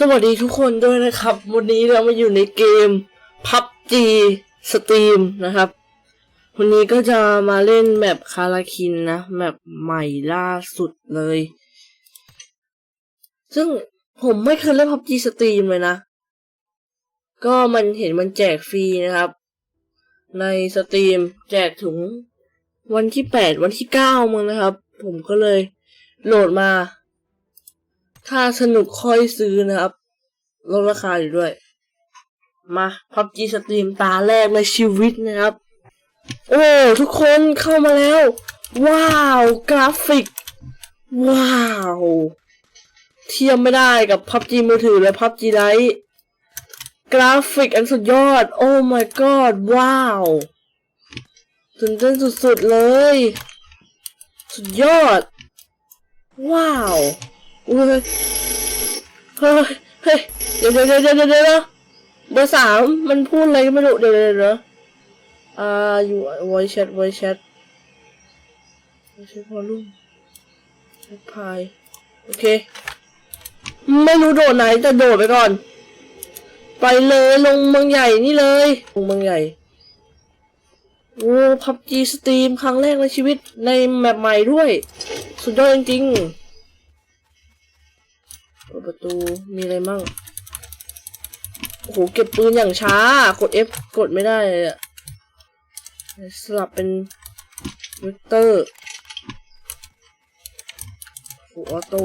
สวัสดีทุกคนด้วยนะครับ วันนี้เรามาอยู่ในเกม PUBG Steam นะครับ วันนี้ก็จะมาเล่นแมปคาราคินนะแมปใหม่ล่าสุดเลย ซึ่งผมไม่เคยเล่น PUBG Steam เลยนะ ก็มันเห็นมันแจกฟรีนะครับ ในสตรีมแจกถึงวันที่แปดวันที่เก้ามั้งนะครับ ผมก็เลยโหลดมา ถ้าสนุกค่อยซื้อนะครับลดราคาอยู่ด้วย มาพับจีสตรีมตาแรกในชีวิตนะครับ โอ้ทุกคนเข้ามาแล้ว ว้าว กราฟิก ว้าว เทียมไม่ได้กับพับจีมือถือและพับจีไลท์กราฟิกอันสุดยอด โอ้ my god ว้าวตื่นเต้นสุดๆเลย สุดยอด ว้าว อุ้ยเฮ้ยเฮ้ยเดี๋ยวเดี๋ยวเดี๋ยวเดี๋ยวเดี๋ยวเบอร์สามมันพูดอะไรก็ไม่รู้เดี๋ยวเดี๋ยวเดี๋ยวอ่าอยู่ voice chat voice chat voice chat volume chat pie โอเค ไม่รู้โดดไหนแต่โดดไปก่อน ไปเลยลงเมืองใหญ่นี่เลยลงเมืองใหญ่โอ้พับจีสตรีมครั้งแรกในชีวิตในแมปใหม่ด้วย สุดยอดจริงๆเปิดประตูมีอะไรมั่งโอ้โหเก็บปืนอย่างช้ากด F กดไม่ได้เลยอะสลับเป็นเวกเตอร์โอ้ออโต้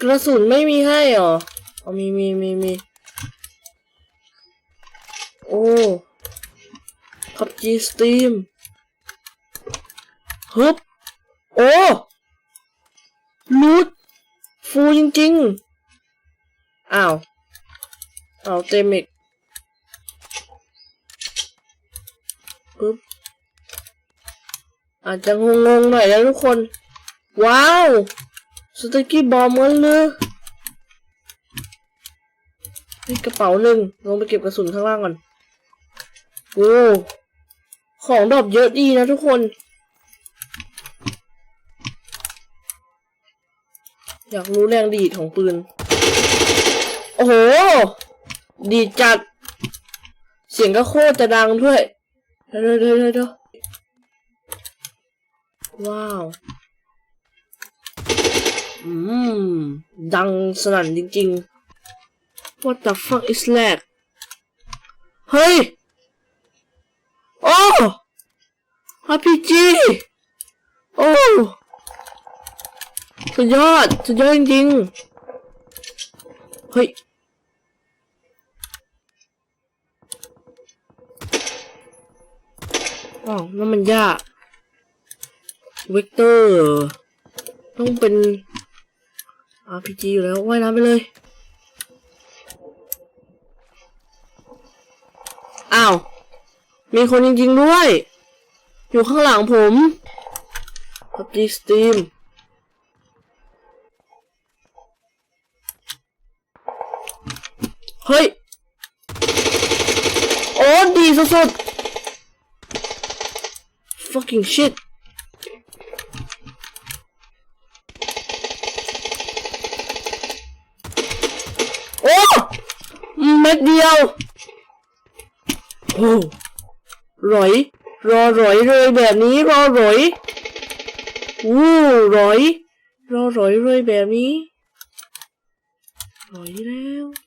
กระสุนไม่มีให้หรอเอามีมีมีมีโอ้พับจีสตรีมฮึบโอ้ลูด ฟูจริงๆ อ้าว เอาเต็มอีกปึ๊บ อาจจะงงๆหน่อยแล้วทุกคน ว้าว สตกกี้บอมมันเลยนี่กระเป๋าหนึ่งลงไปเก็บกระสุนข้างล่างก่อน โอ้ ของดรอปเยอะดีนะทุกคน อยากรู้แรงดีดของปืน โอ้โห ดีดจัด เสียงก็โคตรจะดังด้วยเดี๋ยวเดี๋ยวเดี๋ยวว้าว อืม ดังสนั่นจริงๆ What the fuck is that เฮ้ย โอ้ RPG โอ้ สุดยอด สุดยอดจริงๆ เฮ้ยอ๋อนั่นมันยากเวกเตอร์ ต้องเป็น RPG อยู่แล้วว่ายน้ำไปเลย อ้าว มีคนจริงๆด้วย อยู่ข้างหลังผม PUBG Steam เฮ้ย โอ้ดีสุดๆ fucking shit โอ้เม็ดเดียวโอ้ร้อย รอร้อยเลยแบบนี้ รอร้อยวู้ร้อย รอร้อยเลยแบบนี้ร้อยแล้ว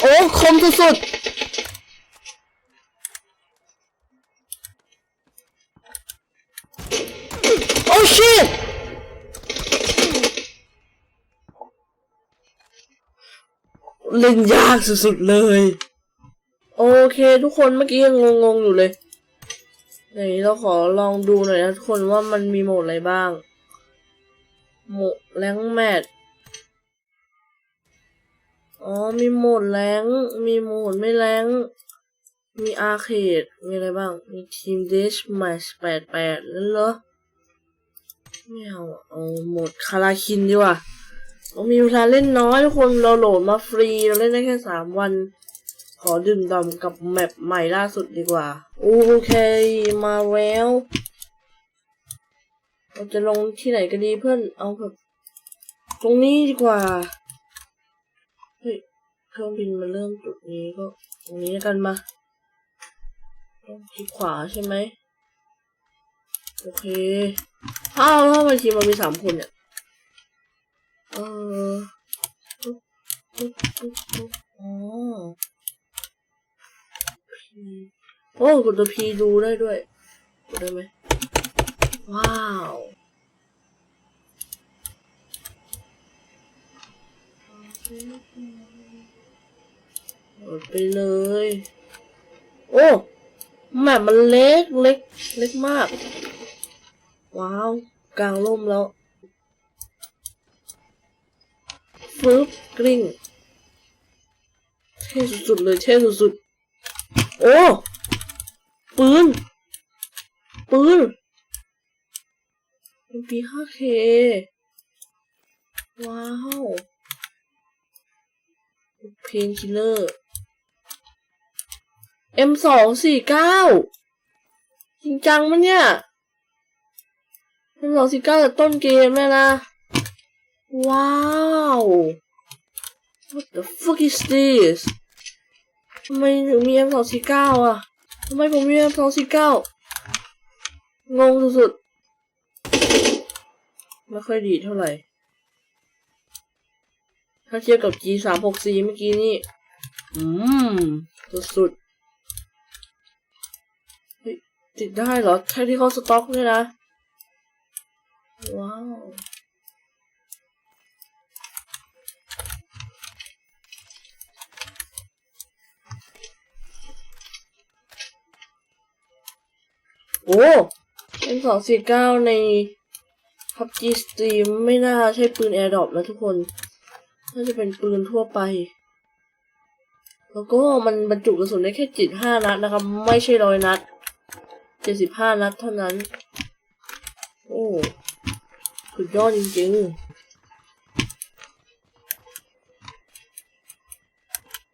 โอ้คมสุดๆ โอ้ชิตเล่นยากสุดๆเลย โอเคทุกคนเมื่อกี้ยังงงๆอยู่เลยไหนเราขอลองดูหน่อยนะทุกคนว่ามันมีโหมดอะไรบ้าง โหมดแรงแมท อ๋อ มีโหมดแรงมีโหมดไม่แรงมีอาร์เคด มีอะไรบ้าง มีทีมเดชแมชแปดแปดนั่นเหรอ ไม่เอา เอาโหมดคาราคินดีกว่าเรามีเวลาเล่นน้อยทุกคนเราโหลดมาฟรี เราเล่นได้แค่สามวัน ขอดื่มด่ำกับแมปใหม่ล่าสุดดีกว่า โอเค มาแล้วเราจะลงที่ไหนกันดีเพื่อน เอาแบบ ตรงนี้ดีกว่า เครื่องบินมันเริ่มจุดนี้ก็ ตรงนี้แล้วกันมาต้องคลิกขวาใช่ไหมโอเค อ้าวแล้วทำไมทีมมันมีสามคนเนี่ย เออปุ๊บปุ๊บปุ๊บปุ๊บอ๋อพีโอ้กดตัวพีดูได้ด้วยกดได้ไหม ว้าว กดไปเลย โอ้ แมปมันเล็กเล็ก เล็กมาก ว้าว กลางร่มแล้วฟึบกริ้งเท่สุดๆเลยเท่สุดๆ โอ้ ปืน ปืนเป็นปี 5K ว้าว เพนคิลเลอร์ M สองสี่เก้าจริงจังมันเนี่ย M สองสี่เก้าจากต้นเกมเลยนะ ว้าว What the fuck is this ทำไมถึงมี M สองสี่เก้าอะทำไมผมมี M สองสี่เก้างงสุดๆ ไม่ค่อยดีเท่าไหร่ ถ้าเทียบกับ G สามหกสี่เมื่อกี้นี่ อืม สุดๆ ติดได้เหรอ แค่ที่เขาสต็อกเนี่ยนะ ว้าวโอ้เป็นสองสี่เก้าใน PUBG Stream ไม่น่าใช่ปืน AirDrop นะทุกคน น่าจะเป็นปืนทั่วไป แล้วก็มันบรรจุกระสุนได้แค่จ็ดห้านัดนะครับ ไม่ใช่ร้อยนัด เจ็ดสิบห้านัดเท่านั้น โอ้สุดยอดจริงๆ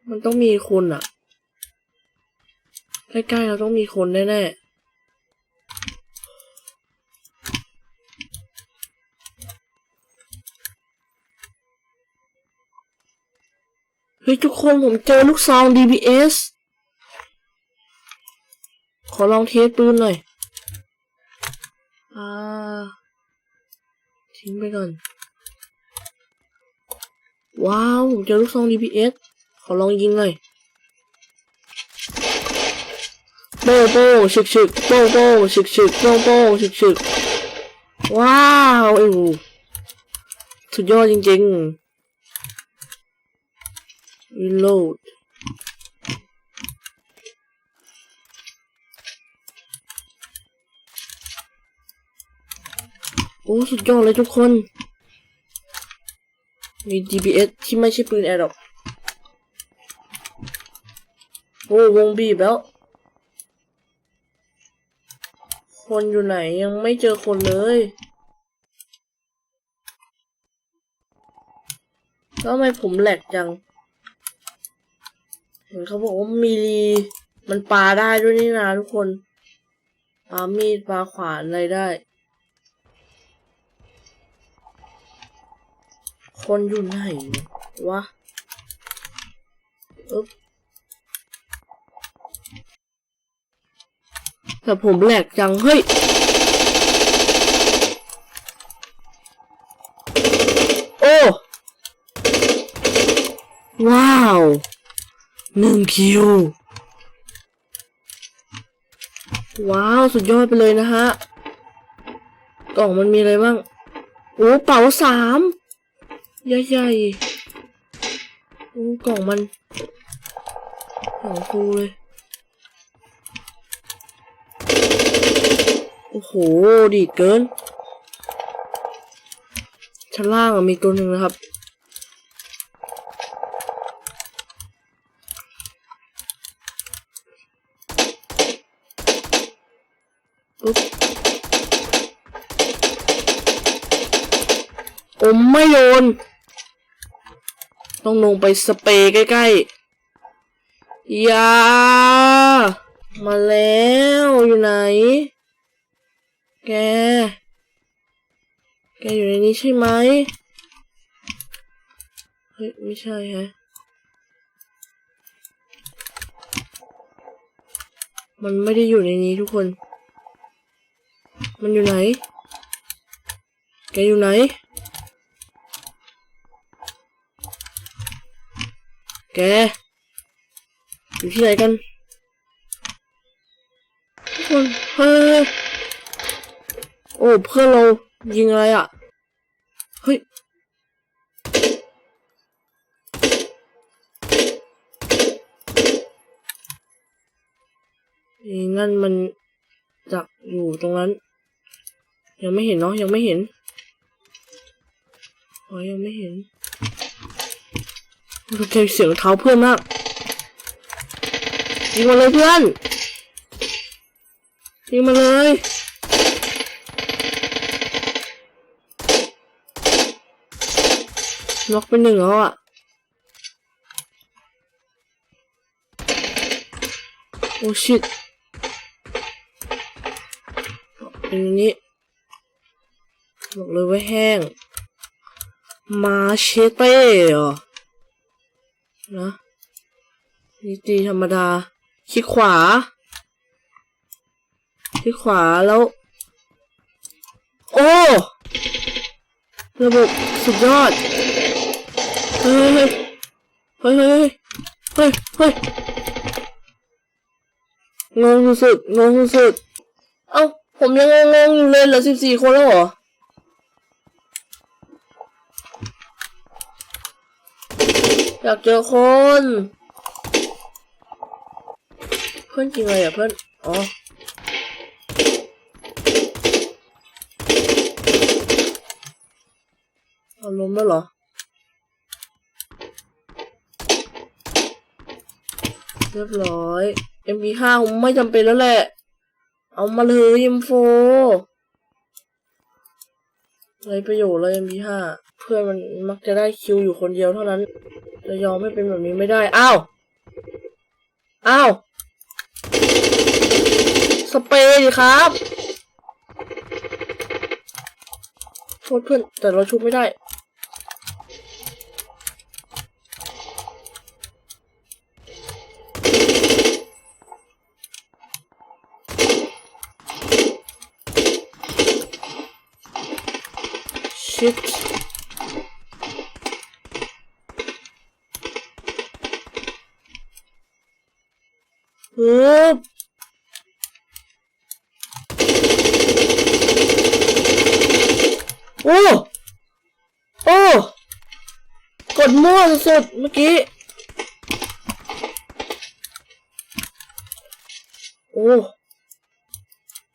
มันต้องมีคนอะใกล้ๆเราต้องมีคนแน่ๆเฮ้ยทุกคนผมเจอลูกซอง DBS ขอลองเทสปืนหน่อย อ่า ทิ้งไปก่อน ว้าว ผมเจอลูกซอง DBS ขอลองยิงหน่อยโป้โป้ฉึกฉึกโป้โป้ฉึกฉึกโป้โป้ฉึกฉึกว้าวไอ้หูสุดยอดจริงๆ reload อ้สุดยอดเลยทุกคน มี DBS ที่ไม่ใช่ปืนแอร์หรอกโอ้วงบีบแล้ว คนอยู่ไหนยังไม่เจอคนเลยแล้วทำไมผมแหลกจัง เห็นเขาบอกว่ามีลีมันปาได้ด้วยนี่นะทุกคนปามีดปาขวานอะไรได้ คนอยู่ไหนวะอึ๊บแต่ผมแหลกจัง เฮ้ย โอ้ ว้าวหนึ่งคิว ว้าว สุดยอดไปเลยนะฮะ กล่องมันมีอะไรบ้าง โอ้ เป๋าสาม ใหญ่ๆโอ้กล่องมันกล่องฟูเลย โอ้โห ดีเกิน ชั้นล่างมีตัวหนึ่งนะครับ ปุ๊บอมไม่โยน ต้องลงไปสเปรย์ใกล้ๆยามาแล้วอยู่ไหน แก แกอยู่ในนี้ใช่ไหมเฮ้ยไม่ใช่ฮะมันไม่ได้อยู่ในนี้ทุกคน มันอยู่ไหน แกอยู่ไหน แกอยู่ที่ไหนกันทุกคนเฮ้ยโอ้เพื่อนเรายิงอะไรอะเฮ้ยนั่นมันจักอยู่ตรงนั้น ยังไม่เห็นเนาะยังไม่เห็นอ๋อยังไม่เห็น โอเคเสียงเท้าเพื่อนมากยิงมาเลยเพื่อนยิงมาเลยน็อกไปหนึ่งแล้วอะโอ้ชิตเป็นอย่างนี้บอกเลยว่าแห้ง มาเชเต้เหรอ นะนี่ตีธรรมดา คลิกขวา คลิกขวาแล้ว โอ้ ระบบสุดยอด เฮ้ยเฮ้ยเฮ้ยเฮ้ยเฮ้ยงงสุดงงสุด เอ้า ผมยังงงอยู่เลยเหลือสิบสี่คนแล้วเหรอ อยากเจอคน เพื่อนจริงเลยอะเพื่อน อ๋อเอาล้มแล้วเหรอเรียบร้อย MP5 ผมไม่จำเป็นแล้วแหละ เอามาเลยยิมโฟ ไรประโยชน์เลย MP5 เพื่อนมันมักจะได้คิวอยู่คนเดียวเท่านั้น จะยอมไม่เป็นแบบนี้ไม่ได้ อ้าว อ้าว สเปรย์ดิครับโทษเพื่อนแต่เราชุบไม่ได้ shit ปึ๊บโอ้ โอ้ กดมั่วสุดๆเมื่อกี้ โอ้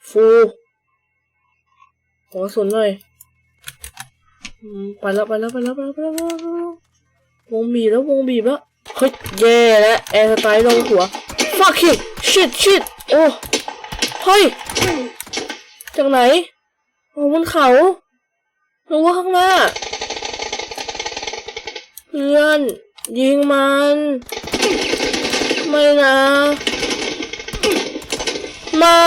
ฟู ขอส่วนหน่อย ไปแล้วไปแล้วไปแล้วไปแล้วไปแล้ววงบีบแล้ววงบีบแล้วเฮ้ยแย่แล้วแอร์สไตล์ลงหัว fuck it shit shit โอ้เฮ้ยจากไหนโอ้บนเขาหรือว่าข้างหน้าเพื่อนยิงมัน ไม่นะไม่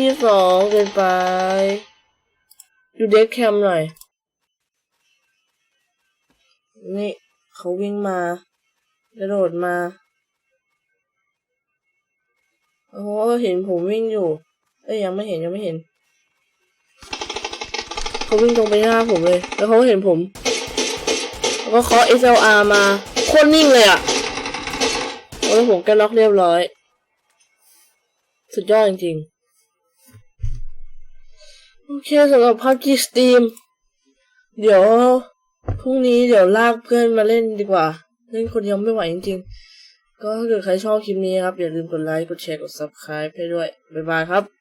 ที่สองเกินไป ดูเด็กแคมหน่อย นี่เขาวิ่งมากระโดดมา โอ้โหเห็นผมวิ่งอยู่ เอ้ยยังไม่เห็นยังไม่เห็น เขาวิ่งตรงไปหน้าผมเลย แล้วเขาเห็นผม แล้วก็เคาะ SLR มาโคตรนิ่งเลยอะ่ะแล้วผมก็ล็อกเรียบร้อย สุดยอดจริงๆ โอเคสำหรับพักกีสตรีม เดี๋ยวพรุ่งนี้เดี๋ยวลากเพื่อนมาเล่นดีกว่า เล่นคนเดียวไม่ไหวจริงๆ ก็ถ้าเกิดใครชอบคลิปนี้ครับ อย่าลืมกดไลค์ กดแชร์ กด Subscribe ให้ด้วย บ๊ายบายครับ